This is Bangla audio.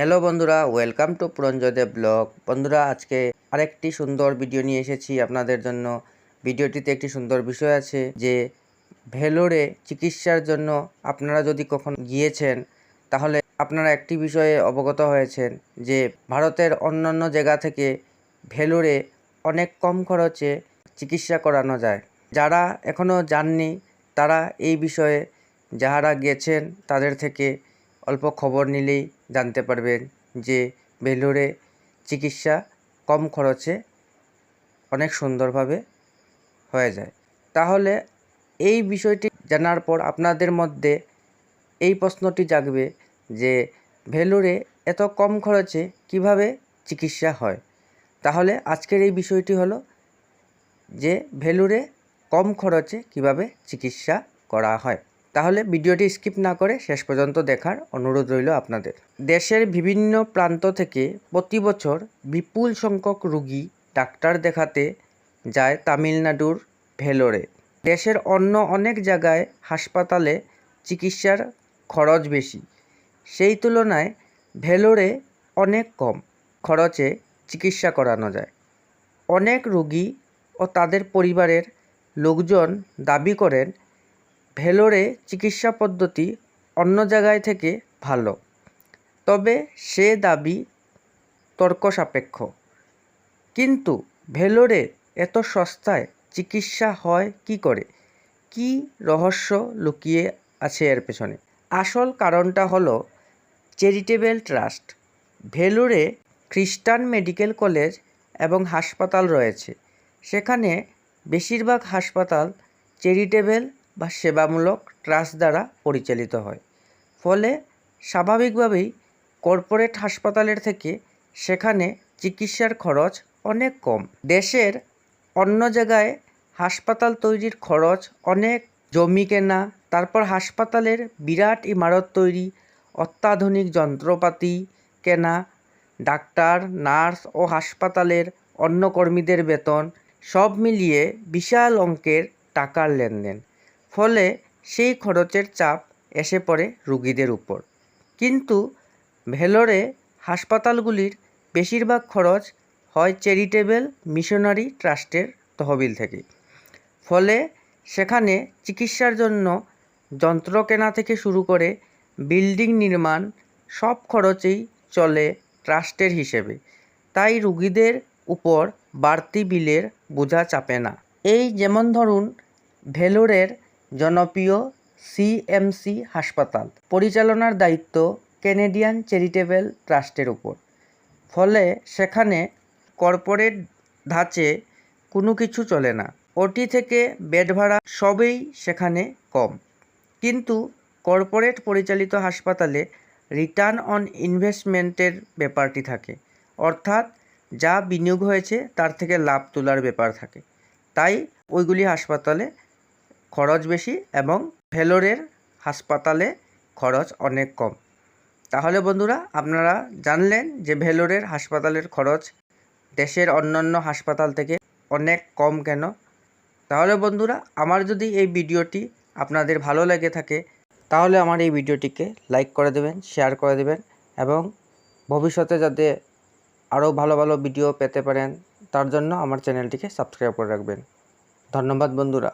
হ্যালো বন্ধুরা, ওয়েলকাম টু পুরঞ্জয়দেব ব্লগ। বন্ধুরা, আজকে আরেকটি সুন্দর ভিডিও নিয়ে এসেছি আপনাদের জন্য। ভিডিওটিতে একটি সুন্দর বিষয় আছে যে, ভেলোরে চিকিৎসার জন্য আপনারা যদি কখন গিয়েছেন, তাহলে আপনারা একটি বিষয়ে অবগত হয়েছেন যে, ভারতের অন্যান্য জায়গা থেকে ভেলোরে অনেক কম খরচে চিকিৎসা করানো যায়। যারা এখনও যাননি, তারা এই বিষয়ে যাহারা গেছেন, তাদের থেকে অল্প খবর নিলেই জানতে পারবেন যে ভেলোরে চিকিৎসা কম খরচে অনেক সুন্দরভাবে হয়ে যায়। তাহলে এই বিষয়টি জানার পর আপনাদের মধ্যে এই প্রশ্নটি জাগবে যে ভেলোরে এত কম খরচে কীভাবে চিকিৎসা হয়? তাহলে আজকের এই বিষয়টি হলো যে ভেলুরে কম খরচে কীভাবে চিকিৎসা করা হয়? তাহলে ভিডিওটি স্কিপ না করে শেষ পর্যন্ত দেখার অনুরোধ রইল আপনাদের। দেশের বিভিন্ন প্রান্ত থেকে প্রতি বছর বিপুল সংখ্যক রুগী ডাক্তার দেখাতে যায় তামিলনাড়ুর ভেলোরে। দেশের অন্য অনেক জায়গায় হাসপাতালে চিকিৎসার খরচ বেশি। সেই তুলনায় ভেলোরে অনেক কম খরচে চিকিৎসা করানো যায়। অনেক রুগী ও তাদের পরিবারের লোকজন দাবি করেন ভেলোরে চিকিৎসা পদ্ধতি অন্য জায়গায় থেকে ভালো। তবে সে দাবি তর্কসাপেক্ষ। কিন্তু ভেলোরে এত সস্তায় চিকিৎসা হয় কি করে? কি রহস্য লুকিয়ে আছে এর পেছনে? আসল কারণটা হলো চ্যারিটেবল ট্রাস্ট। ভেলোরে খ্রিস্টান মেডিকেল কলেজ এবং হাসপাতাল রয়েছে। সেখানে বেশিরভাগ হাসপাতাল চ্যারিটেবল বা সেবামূলক ট্রাস্ট দ্বারা পরিচালিত হয়। ফলে স্বাভাবিকভাবেই কর্পোরেট হাসপাতালের থেকে সেখানে চিকিৎসার খরচ অনেক কম। দেশের অন্য জায়গায় হাসপাতাল তৈরির খরচ অনেক। জমি কেনা, তারপর হাসপাতালের বিরাট ইমারত তৈরি, অত্যাধুনিক যন্ত্রপাতি কেনা, ডাক্তার, নার্স ও হাসপাতালের অন্য কর্মীদের বেতন, সব মিলিয়ে বিশাল অঙ্কের টাকার লেনদেন। ফলে সেই খরচের চাপ এসে পড়ে রুগীদের উপর। কিন্তু ভেলোরে হাসপাতালগুলির বেশিরভাগ খরচ হয় চ্যারিটেবল মিশনারি ট্রাস্টের তহবিল থেকে। ফলে সেখানে চিকিৎসার জন্য যন্ত্র কেনা থেকে শুরু করে বিল্ডিং নির্মাণ সব খরচেই চলে ট্রাস্টের হিসেবে। তাই রুগীদের উপর বাড়তি বিলের বোঝা চাপে না। এই যেমন ধরুন, ভেলোরের জনপ্রিয় সিএমসি হাসপাতাল। পরিচালনার দায়িত্ব ক্যানেডিয়ান চ্যারিটেবল ট্রাস্টের উপর ফলে সেখানে কর্পোরেট ধাঁচে কোনো কিছু চলে না। ওটি থেকে বেড ভাড়া সবই সেখানে কম। কিন্তু কর্পোরেট পরিচালিত হাসপাতালে রিটার্ন অন ইনভেস্টমেন্টের ব্যাপারটি থাকে। অর্থাৎ যা বিনিয়োগ হয়েছে তার থেকে লাভ তোলার ব্যাপার থাকে। তাই ওইগুলি হাসপাতালে খরচ বেশি এবং ভেলোরের হাসপাতালে খরচ অনেক কম। তাহলে বন্ধুরা, আপনারা জানলেন যে ভেলোরের হাসপাতালের খরচ দেশের অন্যান্য হাসপাতাল থেকে অনেক কম কেন? তাহলে বন্ধুরা, আমার যদি এই ভিডিওটি আপনাদের ভালো লেগে থাকে, তাহলে আমার এই ভিডিওটিকে লাইক করে দেবেন, শেয়ার করে দেবেন এবং ভবিষ্যতে যাতে আরও ভালো ভালো ভিডিও পেতে পারেন, তার জন্য আমার চ্যানেলটিকে সাবস্ক্রাইব করে রাখবেন। ধন্যবাদ বন্ধুরা।